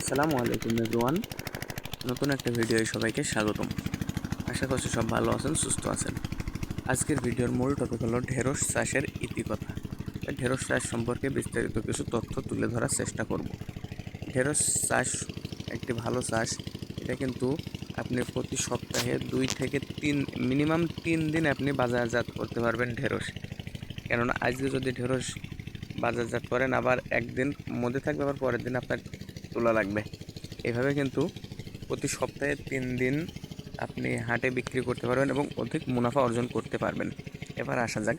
আসসালামু আলাইকুম এভরিওয়ান নতুন একটা ভিডিওয় সবাইকে স্বাগতম। আশা করছি সব ভালো আছেন, সুস্থ আছেন। আজকের ভিডিওর মূল টপিক হলো ঢেঁড়স চাষের ইতিকথা ঢেঁড়স চাষ সম্পর্কে বিস্তারিত কিছু তথ্য তুলে ধরার চেষ্টা করব। ঢেঁড়স চাষ একটি ভালো চাষ। এটা কিন্তু আপনি প্রতি সপ্তাহে দুই থেকে তিন মিনিমাম তিন দিন আপনি বাজারজাত করতে পারবেন ঢেঁড়স। কেননা, আজকে যদি ঢেঁড়স বাজারজাত করেন, আবার একদিন মধ্যে থাকবে, আবার পরের দিন আপনার তোলা লাগবে। এভাবে কিন্তু প্রতি সপ্তাহে তিন দিন আপনি হাটে বিক্রি করতে পারবেন এবং অধিক মুনাফা অর্জন করতে পারবেন। এবার আসা যাক,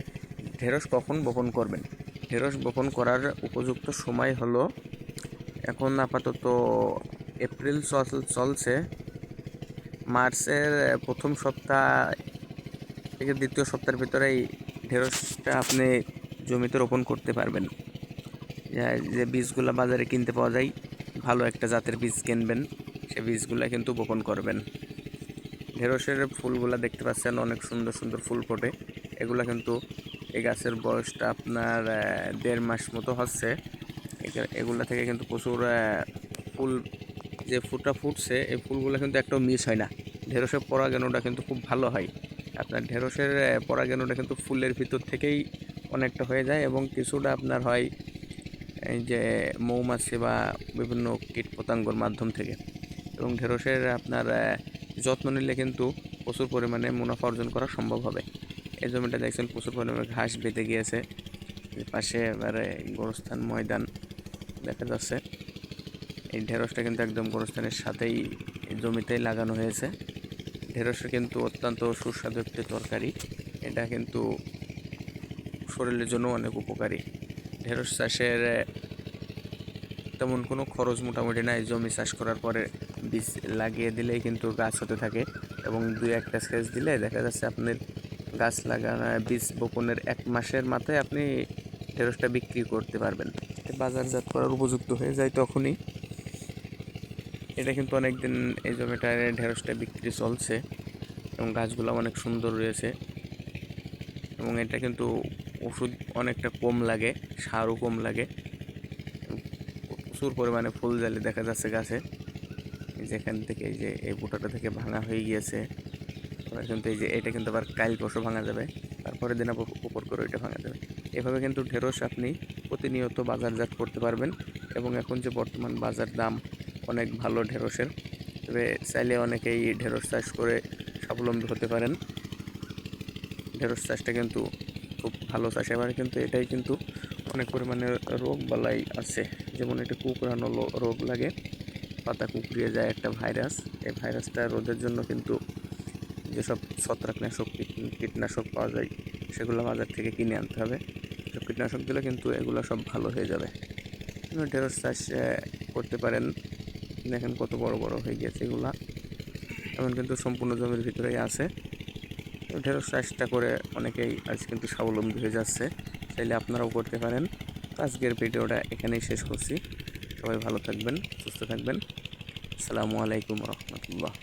ঢেঁড়স কখন বপন করবেন? ঢেঁড়স বপন করার উপযুক্ত সময় হলো এখন আপাতত এপ্রিল চল- চলছে। মার্চের প্রথম সপ্তাহ থেকে দ্বিতীয় সপ্তাহের ভিতরেই ঢেঁড়সটা আপনি জমিতে রোপণ করতে পারবেন। যে বীজগুলো বাজারে কিনতে পাওয়া যায় ভালো একটা জাতের বীজ কিনবেন। সে বীজগুলো কিন্তু বপন করবেন। ঢেঁড়সের ফুলগুলো দেখতে পাচ্ছেন অনেক সুন্দর সুন্দর ফুল ফোটে। এগুলো কিন্তু এই গাছের বয়সটা আপনার দেড় মাস মতো হচ্ছে। এগা- এগুলা থেকে কিন্তু প্রচুর ফুল যে ফুলটা ফুটছে এই ফুলগুলো কিন্তু একটাও মিস হয় না। ঢেঁড়সের পরাগানোটা কিন্তু খুব ভালো হয়। আপনার ঢেঁড়সের আহ, পরাগানোটা কিন্তু ফুলের ভিতর থেকেই অনেকটা হয়ে যায় এবং কিছুটা আপনার হয় যে মৌমাছি বা বিভিন্ন কীট পতঙ্গর মাধ্যম থেকে। এবং ঢেঁড়সের আপনার যত্ন নিলে কিন্তু প্রচুর পরিমাণে মুনাফা অর্জন করা সম্ভব হবে। এই জমিটা দেখছেন প্রচুর পরিমাণে ঘাস বেঁধে গিয়েছে। পাশে এবারে গোরস্থান ময়দান দেখা যাচ্ছে। এই ঢেঁড়সটা কিন্তু একদম গোরস্থানের সাথেই জমিতেই লাগানো হয়েছে। ঢেঁড়সের কিন্তু অত্যন্ত সুস্বাদু একটি তরকারি। এটা কিন্তু শরীরের জন্য অনেক উপকারী। ঢেঁড়স চাষের তেমন কোনো খরচ মোটামুটি নাই। জমি চাষ করার পরে বীজ লাগিয়ে দিলেই কিন্তু গাছ হতে থাকে এবং দুই একটা সেচ দিলে দেখা যাচ্ছে আপনার গাছ লাগানো, বীজ বপনের এক মাসের মাথায় আপনি ঢেঁড়সটা বিক্রি করতে পারবেন। বাজারজাত করার উপযুক্ত হয়ে যায় তখনই। এটা কিন্তু অনেক দিন এই জমিটায় ঢেঁড়সটা বিক্রি চলছে এবং গাছগুলো অনেক সুন্দর রয়েছে। এবং এটা কিন্তু ওষুধ অনেকটা কম লাগে, সারও কম লাগে। প্রচুর পরিমাণে ফুল জালি দেখা যাচ্ছে গাছে। যেখান থেকে যে এই বুটাটা থেকে ভাঙা হয়ে গিয়েছে। এবার কিন্তু এই যে এটা কিন্তু আবার কাইল পশু ভাঙা যাবে। তারপরে দিন আবার উপর করে এটা ভাঙা যাবে। এভাবে কিন্তু ঢেঁড়স আপনি প্রতিনিয়ত বাজারজাত করতে পারবেন এবং এখন যে বর্তমান বাজার দাম অনেক ভালো ঢেঁড়সের, তবে চাইলে অনেকেই ঢেঁড়স চাষ করে স্বাবলম্বী হতে পারেন। ঢেঁড়স চাষটা কিন্তু খুব ভালো চাষ। এবারে কিন্তু এটাই কিন্তু অনেক পরিমাণে রোগ বালাই আছে। যেমন এটা কুকড়ানো লো- রোগ লাগে, পাতা কুকড়িয়ে যায় একটা ভাইরাস। এই ভাইরাসটা রোধের জন্য কিন্তু যেসব ছত্রাকনাশক কীটনাশক পাওয়া যায়, সেগুলো বাজার থেকে কিনে আনতে হবে। সব কীটনাশক দিলে কিন্তু এগুলো সব ভালো হয়ে যাবে। ঢেঁড়স চাষ করতে পারেন। দেখেন কত বড় বড় হয়ে গেছে এগুলা। এমন কিন্তু সম্পূর্ণ জমির ভিতরেই আছে। ঢেঁড়স চাষটা করে অনেকেই আজ কিন্তু স্বাবলম্বী হয়ে যাচ্ছে। তাইলে আপনারাও করতে পারেন। আজকের ভিডিওটা এখানেই শেষ করছি। সবাই ভালো থাকবেন, সুস্থ থাকবেন। আসসালামু আলাইকুম রহমতুল্লাহ।